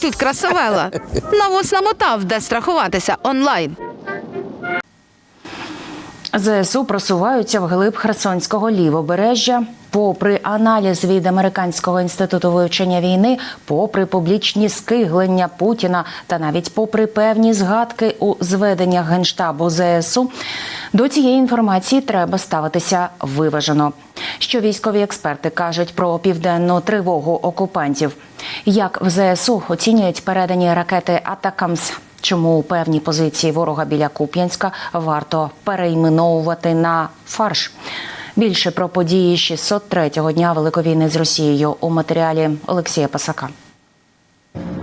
тут красавела. Навоз намотав, де страхуватися онлайн. ЗСУ просуваються вглиб Херсонського лівобережжя. Попри аналіз від Американського інституту вивчення війни, попри публічні скиглення Путіна та навіть попри певні згадки у зведеннях генштабу ЗСУ, до цієї інформації треба ставитися виважено. Що військові експерти кажуть про південну тривогу окупантів? Як в ЗСУ оцінюють передані ракети Атакамс? Чому певні позиції ворога біля Куп'янська варто перейменовувати на фарш? Більше про події 603-го дня Великої війни з Росією у матеріалі Олексія Пасака.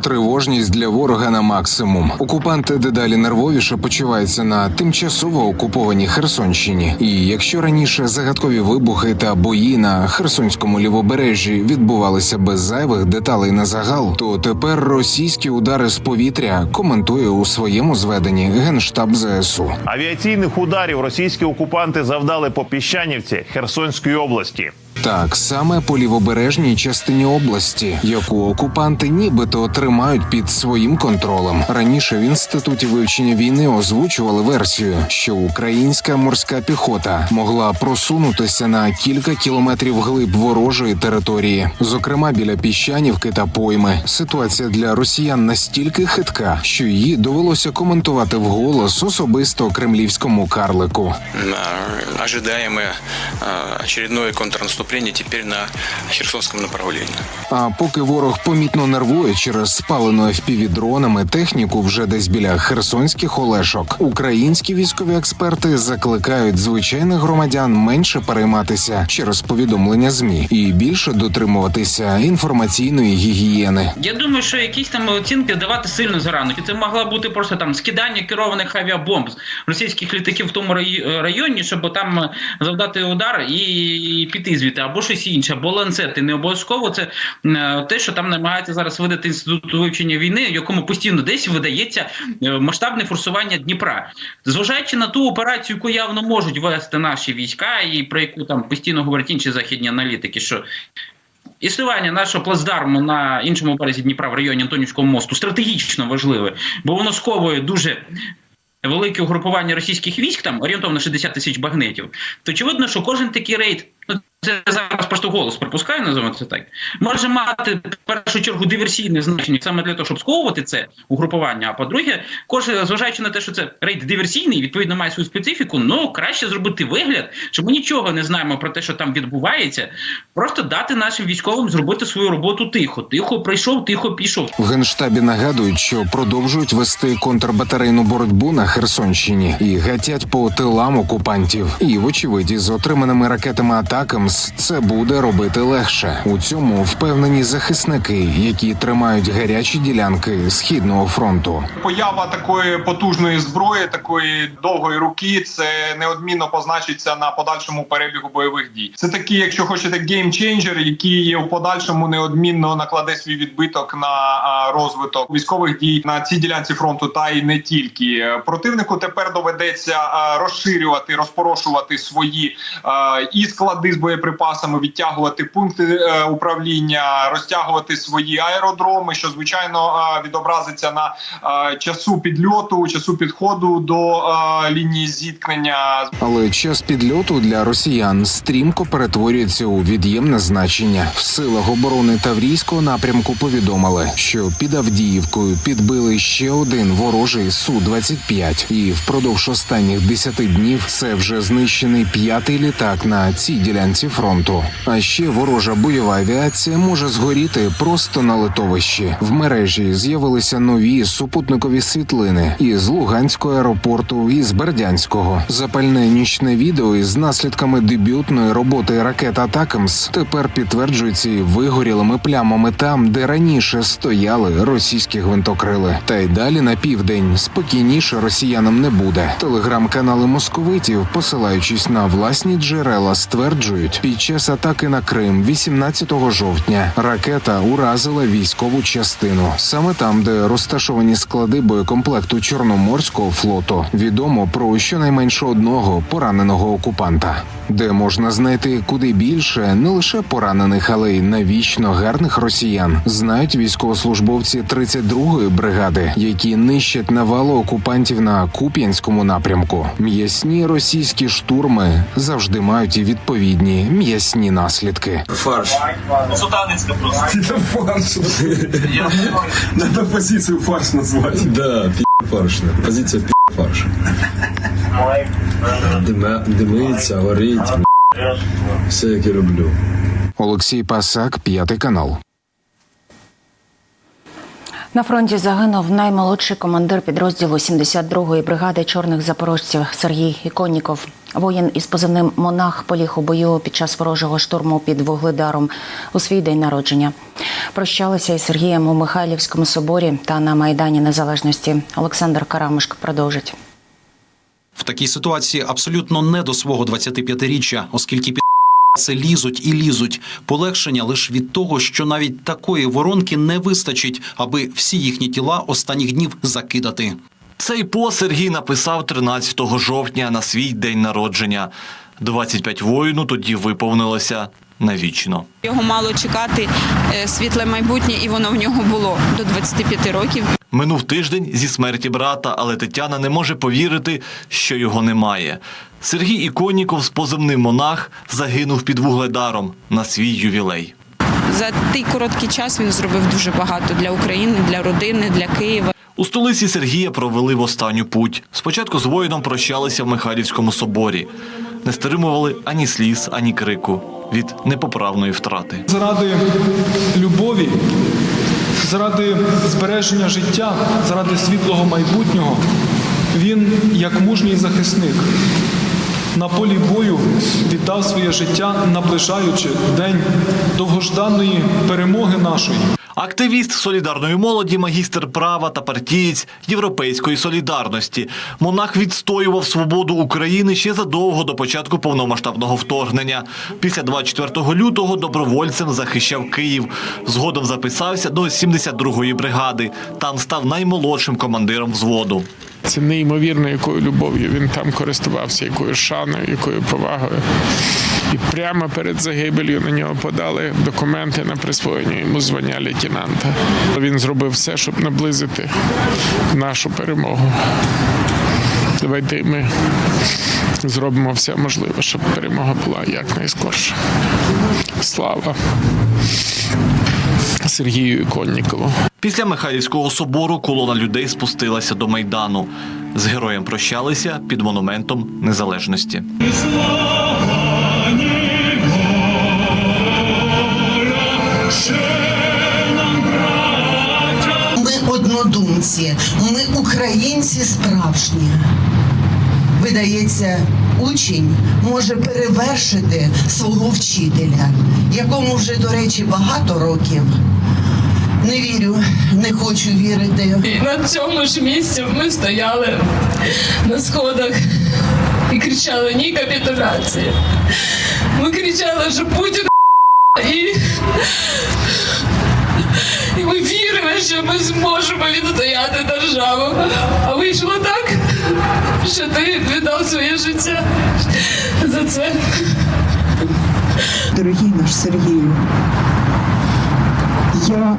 Тривожність для ворога на максимум. Окупанти дедалі нервовіше почуваються на тимчасово окупованій Херсонщині. І якщо раніше загадкові вибухи та бої на Херсонському лівобережжі відбувалися без зайвих деталей на загал, то тепер російські удари з повітря коментує у своєму зведенні генштаб ЗСУ. Авіаційних ударів російські окупанти завдали по Піщанівці Херсонської області. Так саме по лівобережній частині області, яку окупанти нібито тримають під своїм контролем. Раніше в інституті вивчення війни озвучували версію, що українська морська піхота могла просунутися на кілька кілометрів глиб ворожої території, зокрема біля піщанівки та пойми. Ситуація для росіян настільки хитка, що її довелося коментувати вголос особисто кремлівському карлику. на ожидаемое а, контрнаступление теперь на Херсонском направлении. А поки ворог помітно нервує через спалену fpv дронами техніку вже десь біля херсонських олешок, українські військові експерти закликають звичайних громадян менше перейматися через повідомлення змі і більше дотримуватися інформаційної гігієни. Я думаю, що якісь там оцінки давати сильно зарано. Це могла бути просто там скидання керованих авіабомб з російських літаків в тому районі, щоб там завдати удар і, і піти звідти, або щось інше, або ланцети. Не обов'язково це е, те, що там намагається зараз видати інститут вивчення війни, якому постійно десь видається е, масштабне форсування Дніпра. Зважаючи на ту операцію, яку явно можуть вести наші війська, і про яку там постійно говорять інші західні аналітики, що Існування нашого плацдарму на іншому березі Дніпра в районі Антонівського мосту стратегічно важливе, бо воно сковує дуже велике угрупування російських військ, там орієнтовно 60 тисяч багнетів. То очевидно, що кожен такий рейд, це зараз просто голос припускаю, називаємо це так, може мати в першу чергу диверсійне значення саме для того, щоб сковувати це угрупування. А по-друге, кожен, зважаючи на те, що це рейд диверсійний, відповідно має свою специфіку, ну краще зробити вигляд, що ми нічого не знаємо про те, що там відбувається. Просто дати нашим військовим зробити свою роботу тихо. Тихо прийшов, тихо пішов. В генштабі нагадують, що продовжують вести контрбатарейну боротьбу на Херсонщині і гатять по тилам окупантів. І вочевидь, з отриманими ракетами Атакамс це буде робити легше. У цьому впевнені захисники, які тримають гарячі ділянки східного фронту. Поява такої потужної зброї, такої довгої руки, це неодмінно позначиться на подальшому перебігу бойових дій. Це такі, якщо хочете, геймченджер, який в подальшому неодмінно накладе свій відбиток на розвиток військових дій на цій ділянці фронту, та й не тільки противнику. Тепер доведеться розширювати, розпорошувати свої і склади з боєприпасами, відтягувати пункти е, управління, розтягувати свої аеродроми, що звичайно а, відобразиться на а, часу підльоту, часу підходу до лінії зіткнення. Але час підльоту для росіян стрімко перетворюється у від'ємне значення. В силах оборони Таврійського напрямку повідомили, що під Авдіївкою підбили ще один ворожий су 25 і впродовж останніх 10 днів це вже знищений п'ятий літак на цій ділянці фронту. А ще ворожа бойова авіація може згоріти просто на литовищі. В мережі з'явилися нові супутникові світлини із Луганського аеропорту і з Бердянського. Запальне нічне відео із наслідками дебютної роботи ракет Атакамс тепер підтверджується і вигорілими плямами там, де раніше стояли російські гвинтокрили. Та й далі на південь спокійніше росіянам не буде. Телеграм-канали московитів, посилаючись на власні джерела, стверджують, додають, під час атаки на Крим 18 жовтня ракета уразила військову частину. Саме там, де розташовані склади боєкомплекту Чорноморського флоту, відомо про щонайменше одного пораненого окупанта, де можна знайти куди більше не лише поранених, але й навічно гарних росіян. Знають військовослужбовці 32-ї бригади, які нищать навалу окупантів на Куп'янському напрямку. М'ясні російські штурми завжди мають і відповідні м'ясні наслідки. Фарш. Это фарш. Надо позицию фарш назвать. Да, фарш. Позиция пи фарш. Димиться, горить. Все, як я люблю. Олексій Пасак, п'ятий канал. На фронті загинув наймолодший командир підрозділу 72-ї бригади чорних запорожців Сергій Іконніков. Воїн із позивним Монах поліг у бою під час ворожого штурму під Вугледаром у свій день народження. Прощалися із Сергієм у Михайлівському соборі та на Майдані Незалежності. Олександр Карамушк продовжить. В такій ситуації абсолютно не до свого 25-річчя, оскільки під це лізуть і лізуть. Полегшення лише від того, що навіть такої воронки не вистачить, аби всі їхні тіла останніх днів закидати. Цей пост Сергій написав 13 жовтня на свій день народження. 25 воїну тоді виповнилося навічно. Його мало чекати е, світле майбутнє, і воно в нього було до 25 років. Минув тиждень зі смерті брата, але Тетяна не може повірити, що його немає. Сергій Іконніков з позивним монах загинув під вугледаром на свій ювілей. За той короткий час він зробив дуже багато для України, для родини, для Києва. У столиці Сергія провели в останню путь. Спочатку з воїном прощалися в Михайлівському соборі. Не стримували ані сліз, ані крику від непоправної втрати. заради любові, заради збереження життя, заради світлого майбутнього, він, як мужній захисник, на полі бою віддав своє життя, наближаючи день довгожданої перемоги нашої. Активіст солідарної молоді, магістр права та партієць Європейської солідарності. Монах відстоював свободу України ще задовго до початку повномасштабного вторгнення. Після 24 лютого добровольцем захищав Київ. Згодом записався до 72-ї бригади. Там став наймолодшим командиром взводу. Це неймовірно, якою любов'ю він там користувався, якою шаною, якою повагою. І прямо перед загибелью на нього подали документи на присвоєння йому звання лейтенанта. Він зробив все, щоб наблизити нашу перемогу. Давайте ми зробимо все можливе, щоб перемога була якнайскорше. Слава Сергію Іконнікову. Після Михайлівського собору колона людей спустилася до Майдану. З героєм прощалися під монументом незалежності. Ми однодумці, ми українці справжні. Видається, учень може перевершити свого вчителя, якому вже, до речі, багато років. Не вірю, не хочу вірити. І на цьому ж місці ми стояли на сходах і кричали Ні капітуляції. Ми кричали, що Путін і, і ми вірили, що ми зможемо відстояти державу. А вийшло так, що ти віддав своє життя за це. Дорогий наш Сергію, я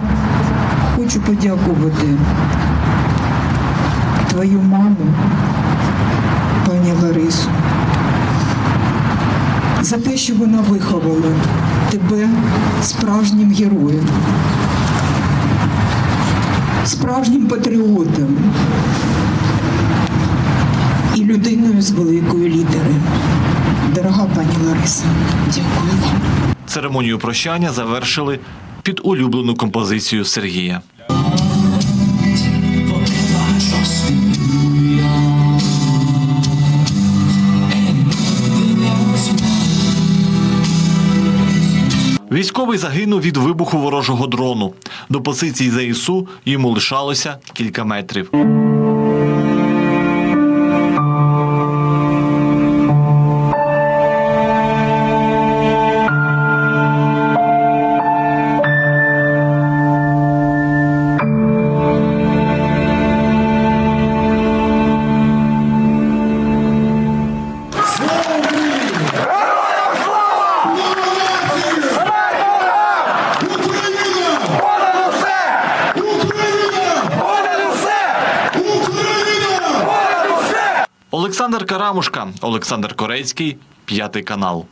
хочу подякувати твою маму, пані Ларису, за те, що вона виховала тебе справжнім героєм, справжнім патріотом людиною з великої літери. Дорога пані Лариса, дякую вам. Церемонію прощання завершили під улюблену композицію Сергія. Військовий загинув від вибуху ворожого дрону. До позиції ЗСУ йому лишалося кілька метрів. Олександр Карамушка, Олександр Корецький, п'ятий канал.